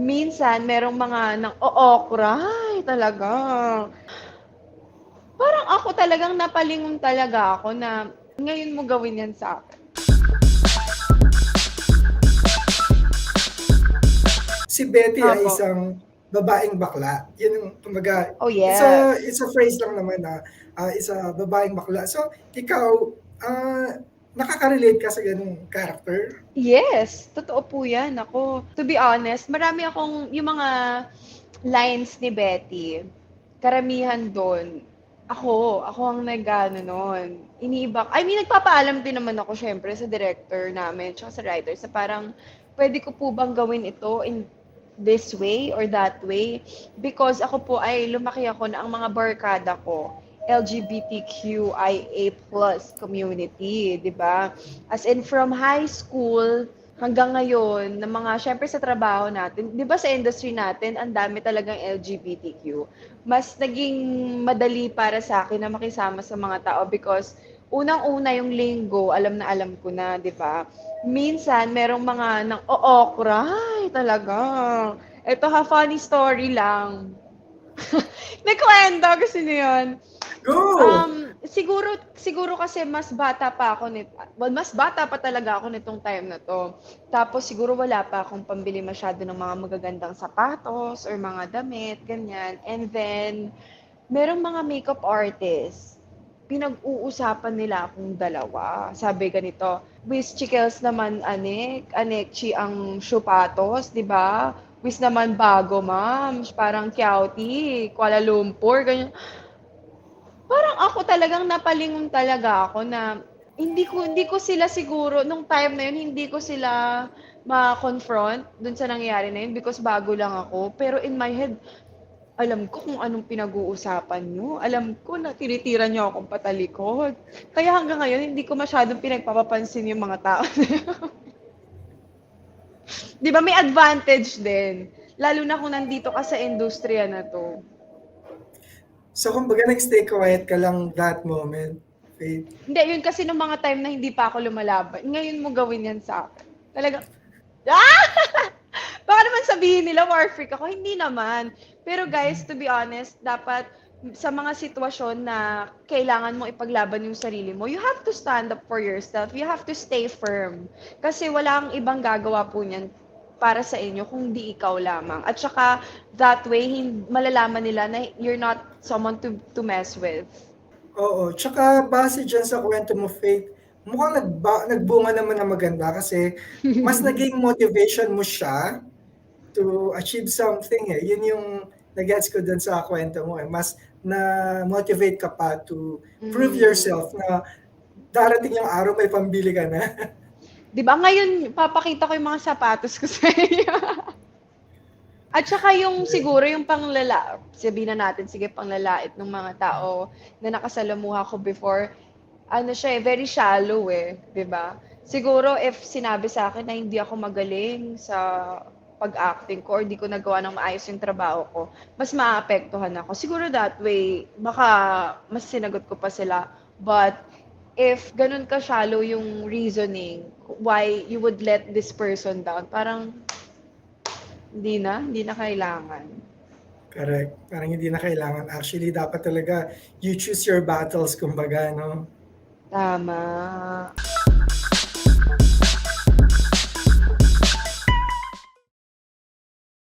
minsan merong mga nang o-okray talaga. Parang ako talagang napalingon talaga ako na ngayon mo gawin yan sa akin. Si Betty ay Opo. isang babaeng bakla. Yun yung kumbaga, Oh, it's a, yes. it's a phrase lang naman na ah, isa babaeng bakla. So, ikaw, ah, nakaka-relate ka sa ganung character? Yes, totoo po yan. Ako, to be honest, marami akong, yung mga lines ni Betty, karamihan doon, ako, ako ang nag-ano nun. Iniibak, I mean, nagpapaalam din naman ako syempre sa director namin, tsaka sa writers, na parang, pwede ko po bang gawin ito in this way or that way? Because ako po ay lumaki ako na ang mga barkada ko, LGBTQIA plus community, di ba? As in from high school hanggang ngayon, na mga, syempre sa trabaho natin, di ba sa industry natin, ang dami talagang LGBTQ. Mas naging madali para sa akin na makisama sa mga tao because unang-una yung linggo, alam na alam ko na, di ba? Minsan, merong mga nang o-okray talaga. Ito ha, funny story lang. Nagkwento, gusto niyo yun? Go! Um, siguro siguro kasi mas bata pa ako nit well, mas bata pa talaga ako nitong time na to. Tapos siguro wala pa akong pambili masyado ng mga magagandang sapatos or mga damit, ganyan. And then merong mga makeup artists pinag-uusapan nila akong dalawa. Sabi ganito, Wiz Chikels naman anek, anekchi ang sapatos, di ba? Wiz naman bago, ma'am. Parang Kiauti, Kuala Lumpur, ganyan parang ako talagang napalingon talaga ako na hindi ko hindi ko sila siguro nung time na yun hindi ko sila ma-confront dun sa nangyayari na yun because bago lang ako pero in my head alam ko kung anong pinag-uusapan nyo. Alam ko na tinitira nyo akong patalikod. Kaya hanggang ngayon, hindi ko masyadong pinagpapapansin yung mga tao. Di ba may advantage din? Lalo na kung nandito ka sa industriya na to. So, kumbaga, nag-stay quiet ka lang that moment, Faith. Hindi, yun kasi nung mga time na hindi pa ako lumalaban. Ngayon mo gawin yan sa akin. Talaga, ah! Baka naman sabihin nila, war freak ako. Hindi naman. Pero guys, to be honest, dapat sa mga sitwasyon na kailangan mo ipaglaban yung sarili mo, you have to stand up for yourself. You have to stay firm. Kasi walang ibang gagawa po niyan para sa inyo kung di ikaw lamang. At saka, that way, malalaman nila na you're not someone to, to mess with. Oo. Tsaka, base dyan sa kwento mo, Faith, mukhang nagba, nagbunga naman na maganda kasi mas naging motivation mo siya to achieve something eh. Yun yung nag-gets ko dun sa kwento mo eh. Mas na-motivate ka pa to prove Mm. yourself na darating yung araw may pambili ka na. Di ba? Ngayon, papakita ko yung mga sapatos ko sa inyo. At saka yung siguro yung panglala, sabihin na natin, sige, panglalait ng mga tao na nakasalamuha ko before, ano siya eh, very shallow eh, di ba? Siguro if sinabi sa akin na hindi ako magaling sa pag-acting ko or di ko nagawa ng maayos yung trabaho ko, mas maapektuhan ako. Siguro that way, baka mas sinagot ko pa sila. But if ganun ka shallow yung reasoning why you would let this person down, parang hindi na, hindi na kailangan. Correct. Parang hindi na kailangan. Actually, dapat talaga you choose your battles, kumbaga, no? Tama.